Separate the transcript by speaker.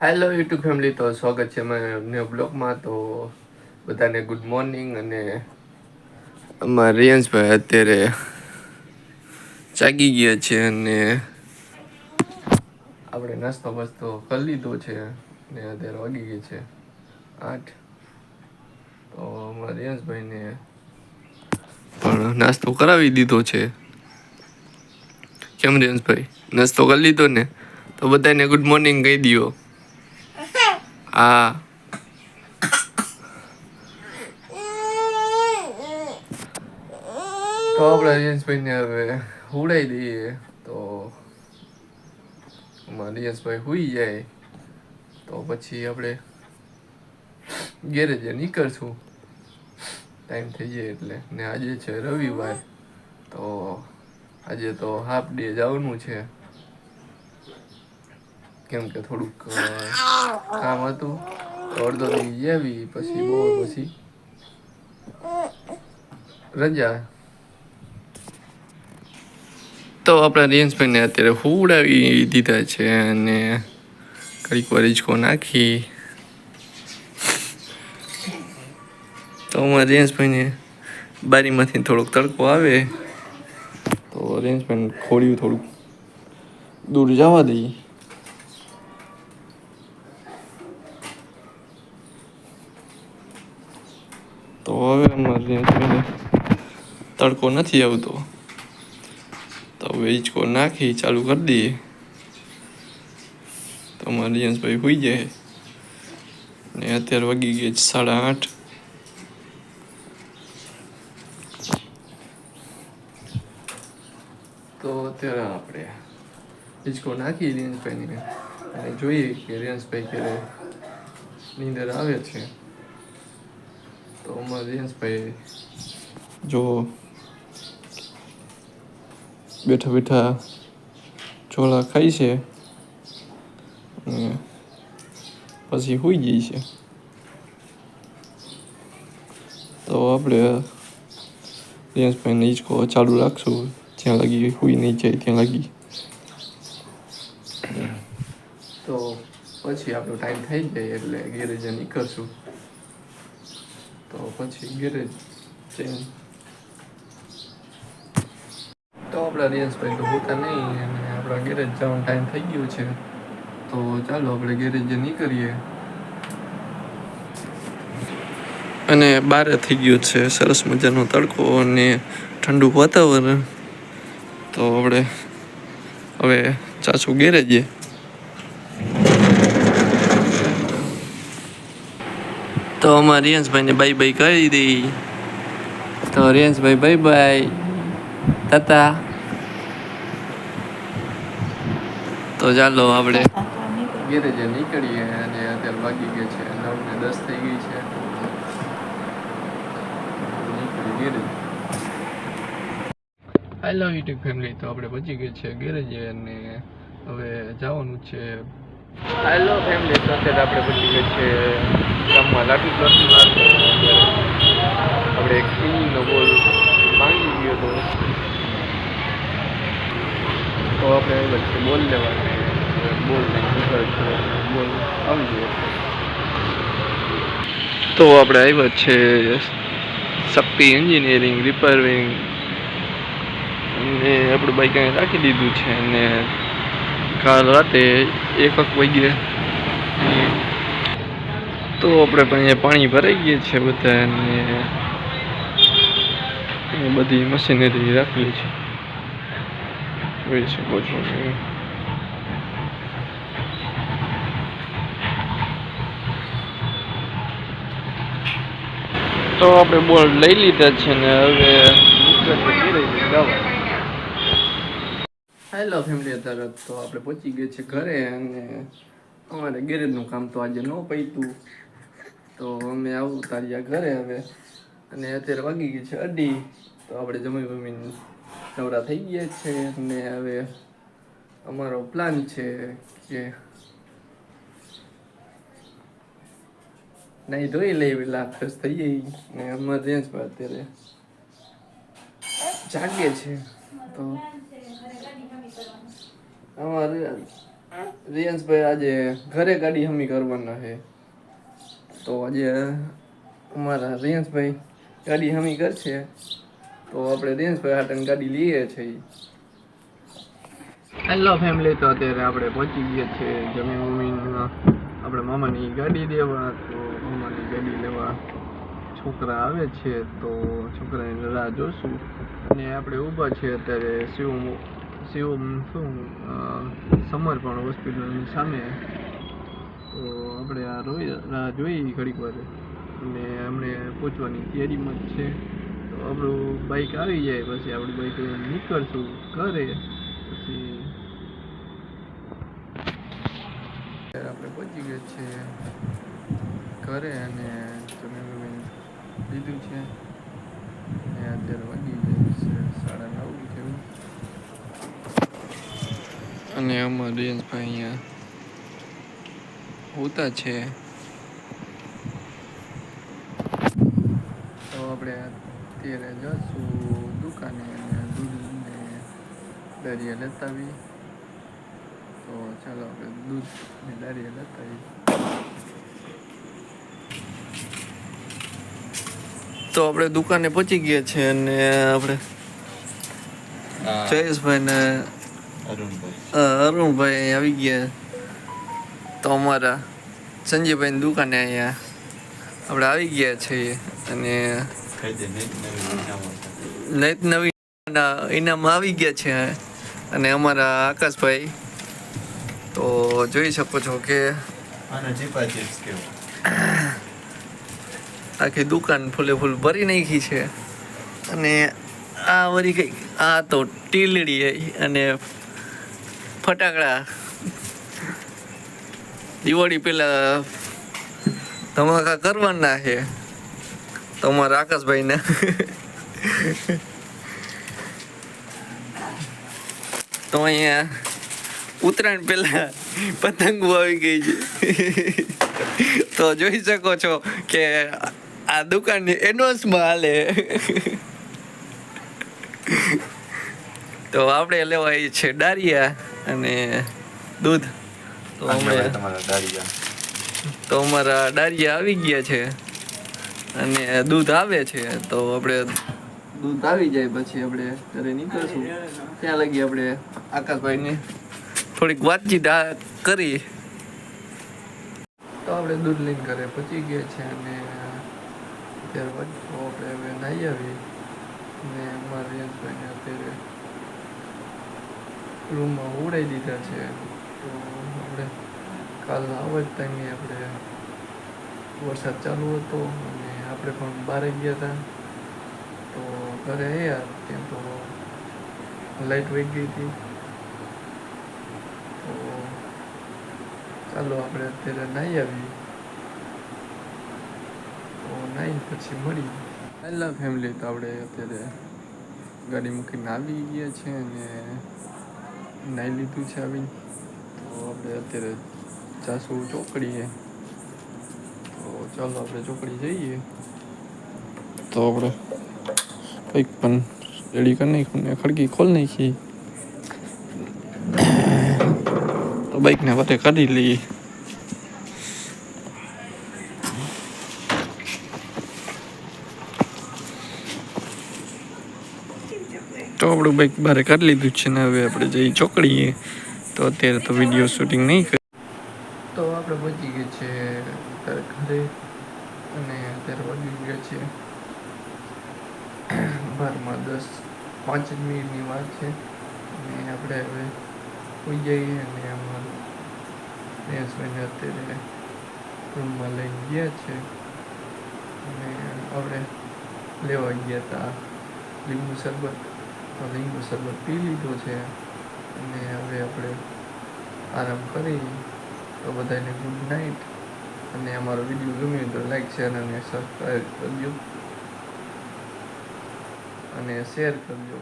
Speaker 1: Hello YouTube family તો સ્વાગત છે મેં બ્લોગમાં તો બધાને ગુડ મોર્નિંગ અને અમારા રિયાંશભાઈ અત્યારે જાગી ગયા છે અને આપણે નાસ્તો બસ્તો કરી લીધો છે ને અત્યારે વાગી ગઈ છે આઠ. તો અમારા રિયાંશભાઈને પણ નાસ્તો કરાવી દીધો છે. કેમ રિયાંશભાઈ નાસ્તો કરી લીધો ને? તો બધાને ગુડ મોર્નિંગ કહી દો હા તો આપણે રિયાંશભાઈને હવે ઉડાઈ દઈએ તો અમારા રિયાંશભાઈ હુઈ જાય. તો પછી આપણે ગેરેજે નીકળશું. ટાઈમ થઈ જાય એટલે. ને આજે છે રવિવાર. તો આજે તો હાફ ડે જવાનું છે. કેમ કે થોડુંક કામ હતું. અડધો દી આવી પછી બહુ પછી. રજા? તો આપણા રિયાંશભાઈને અત્યારે હુડાવી દીધા છે અને ઘડીક વાર હિંચકો નાખી. તો અમારા રિયાંશભાઈને બારીમાંથી થોડોક તડકો આવે. તો રિયાંશભાઈને ખોડ્યું થોડુંક દૂર જવા દઈએ. તો હવે અમારે તડકો નથી આવતો. તો હવે હિંચકો નાખી, ચાલુ કરી દઈએ. તો અમારા રિયાંશભાઈ હોઈ જાય. ને અત્યારે વાગી ગયા છે સાડા આઠ. તો અત્યારે આપણે હિંચકો નાખી રિયાંશભાઈને અને જોઈએ કે રિયાંશભાઈ ક્યારે નીંદર આવે છે. તો અમારા રિયાંશભાઈ જો બેઠા બેઠા ચોળા ખાય છે પછી હોઈ જાય છે. તો આપણે રિયાંશભાઈને હિંચકો ચાલુ રાખશું. જ્યાં લગી હોઈ નહીં જાય ત્યાં લગી. તો પછી આપણો ટાઈમ થઈ જાય એટલે ગેરેજે નીકળશું. તો પછી ગેરેજ જઈને. તો આપણા રિયાંશભાઈ તો હોતા નહીં અને આપણા ગેરેજ જવાનો ટાઈમ થઈ ગયો છે. તો ચાલો આપણે ગેરેજે નીકળીએ. અને બાર થઈ ગયું છે સરસ મજાનો તડકો અને ઠંડુ વાતાવરણ. તો આપણે હવે ચાચું ગેરેજે તો અમારે રિયાંશભાઈને બાય બાય કરી દઈ. તો રિયાંશભાઈ બાય બાય. તાતા. તો ચાલો આપણે ગેરેજે નીકળીએ અને અત્યારે વાગી ગયા છે નવ ને દસ થઈ ગઈ છે. હેલો યુટ્યુબ ફેમિલી તો આપણે પહોંચી ગઈ છે ગેરેજે અને હવે જવાનું છે હેલો ફેમિલી સાથે આપણે પહોંચી છે ગામમાં લાઠી ક્લાસમાં આપણે એક સિંગનો બોલ માંગી ગયો હતો તો આપણે વચ્ચે બોલ લેવાની બોલ બોલ આવી તો આપણે આવ્યા છે શક્તિ એન્જિનિયરિંગ રિપેરિંગ અને આપણું બાઈક અહીં રાખી દીધું છે, અને કાલ રાતે એક વાગ્યે. તો આપણે પણ અહીંયા પાણી ભરાઈ ગયા છે બધા અને એ બધી મશીનરી રાખેલી છે. જોઈ શકો છો. તો આપણે બોર્ડ લઈ લીધા છે ને હવે હેલો ફેમિલી તરત તો આપણે પહોંચી ગયા છે ઘરે અને અમારે ગેરેજનું કામ તો આજે ન પૈતું તો અમે આવું તાર્યા ઘરે હવે. અને અત્યારે વાગી ગઈ છે અઢી. તો આપણે જમી વમીને નવરા થઈ ગયા છે અને હવે અમારો પ્લાન છે કે નહીં ધોઈ લઈ પેલા ફ્રેશ થઈ જઈ ને અમારે રેન્જમાં અત્યારે જાગે છે તો અમારે રિયાંશભાઈ આજે ઘરે ગાડી હમી કરવાના છે. તો આજે અમારા રિયાંશભાઈ ગાડી હમી કરશે. તો આપણે રિયાંશભાઈ હાટન ગાડી લઈએ છીએ. હેલો ફેમિલી તો અત્યારે આપણે પહોંચી ગયા છે જમી મમ્મીના. આપણે મામાની ગાડી દેવા, તો મામાની ગાડી લેવા છોકરા આવે છે, તો છોકરાની રાહ જોશું. અને આપણે ઊભા છીએ અત્યારે શિવ શિવ શું સમર્પણ હોસ્પિટલની સામે. તો આપણે આ રોઈ રાહ જોઈ ઘડીક વાર. અને અમને પહોંચવાની તૈયારીમાં જ છે. તો આપણું બાઇક આવી જાય, પછી આપણી બાઇક નીકળશું ઘરે. પછી આપણે પહોંચી ગયા છીએ ઘરે અને તમે લીધું છે. અને અત્યારે વાગી જાય છે સાડા નવ જેવું. અને અમારા રિયાંશભાઈ અહીંયા હોતા છે. તો આપણે અત્યારે જશું દુકાને અને દૂધ ને દરિયા લેતા આવી તો ચાલો આપણે દૂધ ને દરિયા લેતા આવી તો આપણે દુકાને પહોંચી ગયા છે અને આપણે જયેશભાઈ ને
Speaker 2: અરુણભાઈ.
Speaker 1: આવી ગયા. તો અમારા સંજયભાઈની દુકાને અહીંયા આપણે આવી ગયા છીએ અને
Speaker 2: નૈત નવી ઇનામો
Speaker 1: આવી ગયા છે. અને અમારા આકાશભાઈ તો જોઈ શકો છો કે આખી દુકાન ફૂલે ફૂલ ભરી નાખી છે. અને આ વળી કઈ આ તો ટીલડી અને ફટાકડા. દિવાળી પેલા ધમાકા કરવાના છે. તમારા આકાશભાઈને. તો અહીંયા ઉત્તરાયણ પેલા પતંગો આવી ગઈ છે. તો જોઈ શકો છો કે આ દુકાન એડવાન્સમાં હાલે. તો આપણે લેવાય છે ડારિયા અને દૂધ. તો અમે તો અમારા ડારિયા આવી ગયા છે. અને દૂધ આવે છે તો આપણે દૂધ આવી જાય પછી આપણે ઘરે નીકળશું. ત્યાં લગી આપણે આકાશભાઈને થોડીક વાતચીત કરી. તો આપણે દૂધ લઈને ઘરે પહોંચી ગયા છે અને ત્યારબાદ આપણે હવે નાહી આવી અને અમારા રિયાંશભાઈને અત્યારે રૂમમાં ઉડાઈ દીધા છે. તો આપણે કાલના આવા જ ટાઈમે આપણે વરસાદ ચાલુ હતો અને આપણે પણ બહાર ગયા હતા. તો ઘરે આવ્યા ત્યાં તો લાઈટ વહી ગઈ હતી. તો ચાલો આપણે અત્યારે નાહી આવી તો નાહી પછી મળી પહેલાં ફેમિલી તો આપણે અત્યારે ગાડી મૂકીને આવી ગયા છે અને નાહી લીધું છે આવી તો આપણે અત્યારે જાસુ ચોકડીએ તો ચાલો આપણે ચોકડી જઈએ. તો આપણે કંઈક પણ રેડી કરી નાખ્યું ને ખડકી ખોલ નાખી. તો બાઈકને વાતે કાઢી લઈએ. તો આપણું બાઈક બહાર કાઢી લીધું છે ને હવે આપણે જઈ ચોકડીએ. તો અત્યારે તો વીડિયો શૂટિંગ નહીં કરી. તો આપણે પહોંચી ગયા છે અત્યારે ઘરે અને અત્યારે વાગી ગયા છે બારમાં દસ પાંચ મિનિટની વાત છે. અને આપણે હવે હોઈ જઈએ અને અમારું રેન્સભાઈને અત્યારે રૂમમાં લઈ ગયા છે. અને આપણે લેવા ગયા હતા લીંબુ શરબત. તો લીંબુ શરબત પી લીધો છે. અને હવે આપણે આરામ કરી તો બધાને ગુડ નાઇટ અને અમારો વીડિયો ગમ્યો તો લાઈક શેર અને સબસ્ક્રાઈબ કરજો અને શેર કરજો